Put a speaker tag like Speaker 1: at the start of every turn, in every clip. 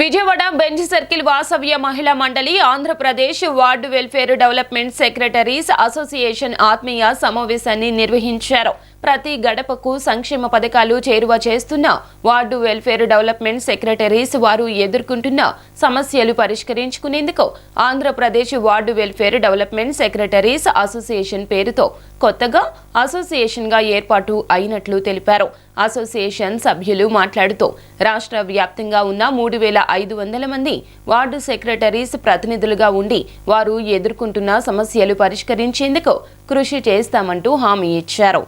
Speaker 1: Vijayawada bench circle Vasavya మహిళా మండలి Andhra Pradesh ward welfare development secretaries association ఆత్మీయ సమావేశాన్ని నిర్వహించారు. ప్రతి గడపకు సంక్షేమ పథకాలు చేరువ చేస్తున్న వార్డు వెల్ఫేర్ డెవలప్మెంట్ సెక్రటరీస్ వారు ఎదుర్కొంటున్న సమస్యలు పరిష్కరించుకునేందుకు Andhra Pradesh ward welfare development secretaries association పేరుతో కొత్తగా అసోసియేషన్గా ఏర్పాటు అయినట్లు తెలిపారు. అసోసియేషన్ సభ్యులు మాట్లాడుతూ రాష్ట్ర వ్యాప్తంగా ఉన్న మూడు వేల ఐదు వందల మంది వార్డు సెక్రటరీస్ ప్రతినిధులుగా ఉండి వారు ఎదుర్కొంటున్న సమస్యలు పరిష్కరించేందుకు కృషి చేస్తామంటూ హామీ ఇచ్చారు.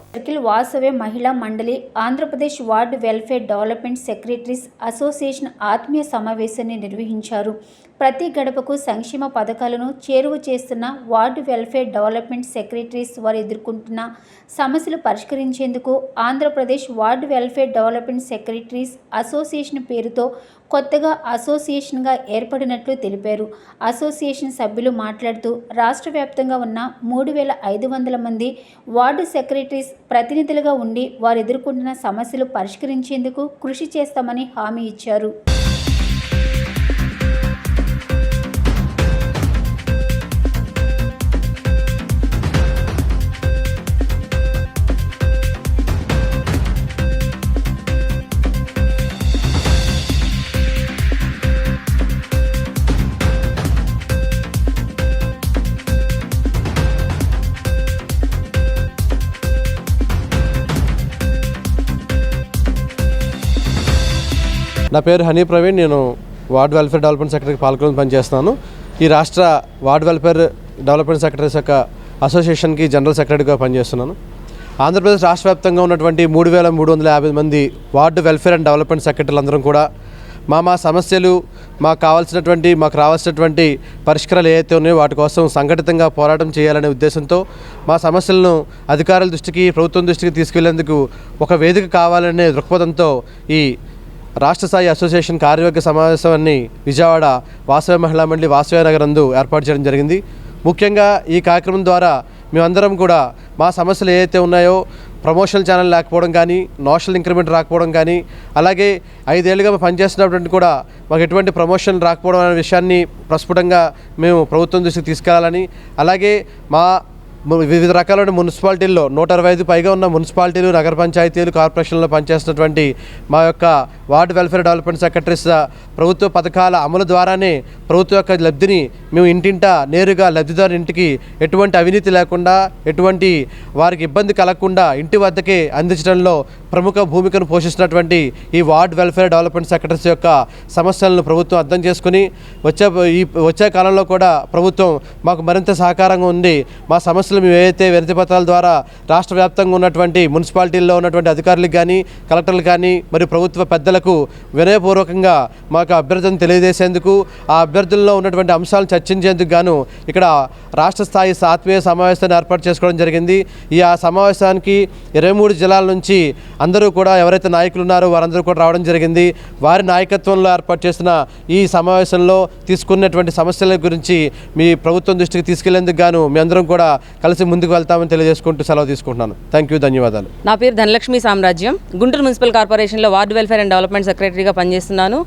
Speaker 2: వాసవే మహిళా మండలి Andhra Pradesh ward welfare development secretaries association ఆత్మీయ సమావేశాన్ని నిర్వహించారు. ప్రతి గడపకు సంక్షేమ పథకాలను చేరువ చేస్తున్న వార్డు వెల్ఫేర్ డెవలప్మెంట్ సెక్రటరీస్ వారు ఎదుర్కొంటున్న సమస్యలు పరిష్కరించేందుకు Andhra Pradesh ward welfare development secretaries association పేరుతో కొత్తగా అసోసియేషన్గా ఏర్పడినట్లు తెలిపారు. అసోసియేషన్ సభ్యులు మాట్లాడుతూ రాష్ట్ర వ్యాప్తంగా ఉన్న మూడు వేల ఐదు వందల మంది వార్డు సెక్రటరీస్ ప్రతినిధులుగా ఉండి వారు ఎదుర్కొంటున్న సమస్యలు పరిష్కరించేందుకు కృషి చేస్తామని హామీ ఇచ్చారు.
Speaker 3: నా పేరు హనీ ప్రవీణ్ నేను వార్డ్ వెల్ఫేర్ డెవలప్మెంట్ సెక్రటరీ పాల్గొని పనిచేస్తున్నాను. ఈ రాష్ట్ర వార్డ్ వెల్ఫేర్ డెవలప్మెంట్ సెక్రటరీస్ యొక్క అసోసియేషన్కి జనరల్ సెక్రటరీగా పనిచేస్తున్నాను. ఆంధ్రప్రదేశ్ రాష్ట్ర వ్యాప్తంగా ఉన్నటువంటి మూడు వేల మూడు వందల యాభై మంది వార్డు వెల్ఫేర్ అండ్ డెవలప్మెంట్ సెక్రటరీలు అందరం కూడా మా మా సమస్యలు మాకు కావాల్సినటువంటి మాకు రావాల్సినటువంటి పరిష్కారాలు ఏవైతే ఉన్నాయో వాటి కోసం సంఘటితంగా పోరాటం చేయాలనే ఉద్దేశంతో మా సమస్యలను అధికారుల దృష్టికి ప్రభుత్వం దృష్టికి తీసుకెళ్ళేందుకు ఒక వేదిక కావాలనే దృక్పథంతో ఈ రాష్ట్ర స్థాయి అసోసియేషన్ కార్యవర్గ సమావేశాన్ని విజయవాడ వాసవ మహిళా మండలి వాసవ నగరందు ఏర్పాటు చేయడం జరిగింది. ముఖ్యంగా ఈ కార్యక్రమం ద్వారా మేమందరం కూడా మా సమస్యలు ఏవైతే ఉన్నాయో ప్రమోషనల్ ఛానల్ లేకపోవడం కానీ నోషనల్ ఇంక్రిమెంట్ రాకపోవడం కానీ అలాగే ఐదేళ్ళుగా పనిచేస్తున్నటువంటి కూడా మాకు ఎటువంటి ప్రమోషన్ రాకపోవడం అనే విషయాన్ని ప్రస్ఫుటంగా మేము ప్రభుత్వం దృష్టికి తీసుకెళ్ళాలని అలాగే మా వివిధ రకాలైన మున్సిపాలిటీల్లో నూట అరవై ఐదు పైగా ఉన్న మున్సిపాలిటీలు నగర పంచాయతీలు కార్పొరేషన్లో పనిచేస్తున్నటువంటి మా యొక్క వార్డ్ వెల్ఫేర్ డెవలప్మెంట్ సెక్రటరీస్ ప్రభుత్వ పథకాల అమలు ద్వారానే ప్రభుత్వ యొక్క లబ్ధిని మేము ఇంటింటా నేరుగా లబ్ధిదారు ఇంటికి ఎటువంటి అవినీతి లేకుండా ఎటువంటి వారికి ఇబ్బంది కలగకుండా ఇంటి వద్దకే అందించడంలో ప్రముఖ భూమికను పోషిస్తున్నటువంటి ఈ వార్డ్ వెల్ఫేర్ డెవలప్మెంట్ సెక్రటరీస్ యొక్క సమస్యలను ప్రభుత్వం అర్థం చేసుకుని వచ్చే ఈ వచ్చే కాలంలో కూడా ప్రభుత్వం మాకు మరింత సహకారంగా ఉంది. మా సమస్యలు మేము ఏవైతే వినతి పత్రాల ద్వారా రాష్ట్ర వ్యాప్తంగా ఉన్నటువంటి మున్సిపాలిటీల్లో ఉన్నటువంటి అధికారులకు కానీ కలెక్టర్లు కానీ మరియు ప్రభుత్వ పెద్దలకు వినయపూర్వకంగా మాకు అభ్యర్థులను తెలియజేసేందుకు ఆ అభ్యర్థుల్లో ఉన్నటువంటి అంశాలను చర్చించేందుకు గాను ఇక్కడ రాష్ట్ర స్థాయి సాత్వీయ సమావేశాన్ని ఏర్పాటు చేసుకోవడం జరిగింది. ఈ ఆ సమావేశానికి ఇరవై మూడు జిల్లాల నుంచి అందరూ కూడా ఎవరైతే నాయకులు ఉన్నారో వారందరూ కూడా రావడం జరిగింది. వారి నాయకత్వంలో ఏర్పాటు చేసిన ఈ సమావేశంలో తీసుకున్నటువంటి సమస్యల గురించి మీ ప్రభుత్వం దృష్టికి తీసుకెళ్ళేందుకు గాను మీ అందరం కూడా కలిసి ముందుకు వెళ్తామని తెలియజేసుకుంటూ సెలవు తీసుకుంటున్నాను. థ్యాంక్ యూ ధన్యవాదాలు.
Speaker 4: నా పేరు ధనలక్ష్మి సామ్రాజ్యం. గుంటూరు మున్సిపల్ కార్పొరేషన్లో వార్డు వెల్ఫేర్ అండ్ డెవలప్మెంట్ సెక్రటరీగా పనిచేస్తున్నాను.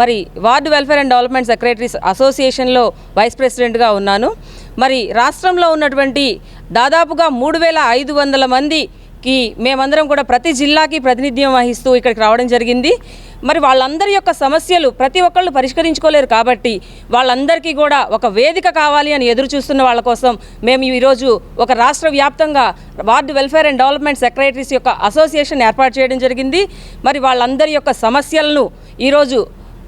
Speaker 4: మరి ward welfare and development secretaries అసోసియేషన్లో వైస్ ప్రెసిడెంట్గా ఉన్నాను. మరి రాష్ట్రంలో ఉన్నటువంటి దాదాపుగా మూడు వేల ఐదు వందల కి మేమందరం కూడా ప్రతి జిల్లాకి ప్రాతినిధ్యం వహిస్తూ ఇక్కడికి రావడం జరిగింది. మరి వాళ్ళందరి యొక్క సమస్యలు ప్రతి ఒక్కళ్ళు పరిష్కరించుకోలేరు కాబట్టి వాళ్ళందరికీ కూడా ఒక వేదిక కావాలి అని ఎదురు చూస్తున్న వాళ్ళ కోసం మేము ఈరోజు ఒక రాష్ట్ర వ్యాప్తంగా ward welfare and development secretaries యొక్క అసోసియేషన్ ఏర్పాటు చేయడం జరిగింది. మరి వాళ్ళందరి యొక్క సమస్యలను ఈరోజు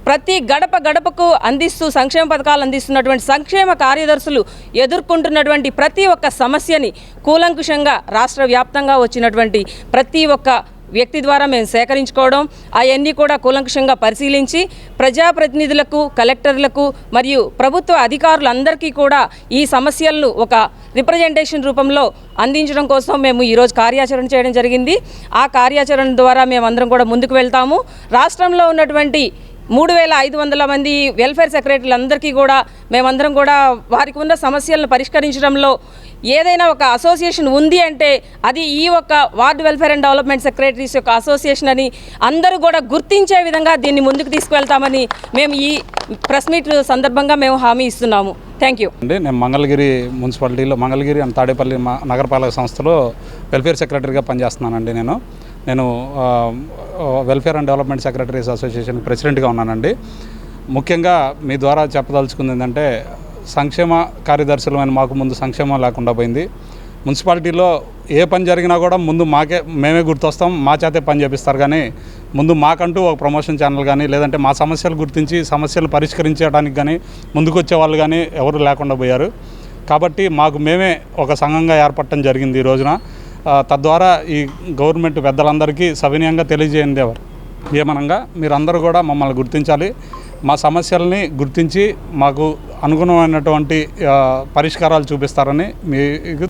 Speaker 4: ప్రతి గడప గడపకు అందిస్తూ సంక్షేమ పథకాలు అందిస్తున్నటువంటి సంక్షేమ కార్యదర్శులు ఎదుర్కొంటున్నటువంటి ప్రతి ఒక్క సమస్యని కూలంకుషంగా రాష్ట్ర వ్యాప్తంగా వచ్చినటువంటి ప్రతి ఒక్క వ్యక్తి ద్వారా మేము సేకరించుకోవడం అవన్నీ కూడా కూలంకుషంగా పరిశీలించి ప్రజాప్రతినిధులకు కలెక్టర్లకు మరియు ప్రభుత్వ అధికారులందరికీ కూడా ఈ సమస్యలను ఒక రిప్రజెంటేషన్ రూపంలో అందించడం కోసం మేము ఈరోజు కార్యాచరణ చేయడం జరిగింది. ఆ కార్యాచరణ ద్వారా మేమందరం కూడా ముందుకు వెళ్తాము. రాష్ట్రంలో ఉన్నటువంటి మూడు వేల ఐదు వందల మంది వెల్ఫేర్ సెక్రటరీలందరికీ కూడా మేమందరం కూడా వారికి ఉన్న సమస్యలను పరిష్కరించడంలో ఏదైనా ఒక అసోసియేషన్ ఉంది అంటే అది ఈ ఒక్క ward welfare and development secretaries యొక్క అసోసియేషన్ అని అందరూ కూడా గుర్తించే విధంగా దీన్ని ముందుకు తీసుకువెళ్తామని మేము ఈ ప్రెస్ మీట్ సందర్భంగా మేము హామీ ఇస్తున్నాము. థ్యాంక్ యూ
Speaker 5: అండి నేను మంగళగిరి మున్సిపాలిటీలో మంగళగిరి అండ్ తాడేపల్లి మా- నగరపాలక సంస్థలో వెల్ఫేర్ సెక్రటరీగా పనిచేస్తున్నానండి నేను. నేను welfare and development secretaries association ప్రెసిడెంట్గా ఉన్నానండి. ముఖ్యంగా మీ ద్వారా చెప్పదలుచుకుంది ఏంటంటే సంక్షేమ కార్యదర్శులమైన మాకు ముందు సంక్షేమం లేకుండా పోయింది. మున్సిపాలిటీలో ఏ పని జరిగినా కూడా ముందు మాకే మేమే గుర్తొస్తాం మా చేతే పని చేపిస్తారు కానీ ముందు మాకంటూ ఒక ప్రమోషన్ ఛానల్ కానీ లేదంటే మా సమస్యలు గుర్తించి సమస్యలు పరిష్కరించడానికి కానీ ముందుకొచ్చే వాళ్ళు కానీ ఎవరు లేకుండా పోయారు. కాబట్టి మాకు మేమే ఒక సంఘంగా ఏర్పడటం జరిగింది ఈ రోజున. తద్వారా ఈ గవర్నమెంట్ పెద్దలందరికీ సవినయంగా తెలియజేయండి ఎవరు. ఏమనగా మీరందరూ కూడా మమ్మల్ని గుర్తించాలి. మా సమస్యల్ని గుర్తించి మాకు అనుగుణమైనటువంటి పరిష్కారాలు చూపిస్తారని మీకు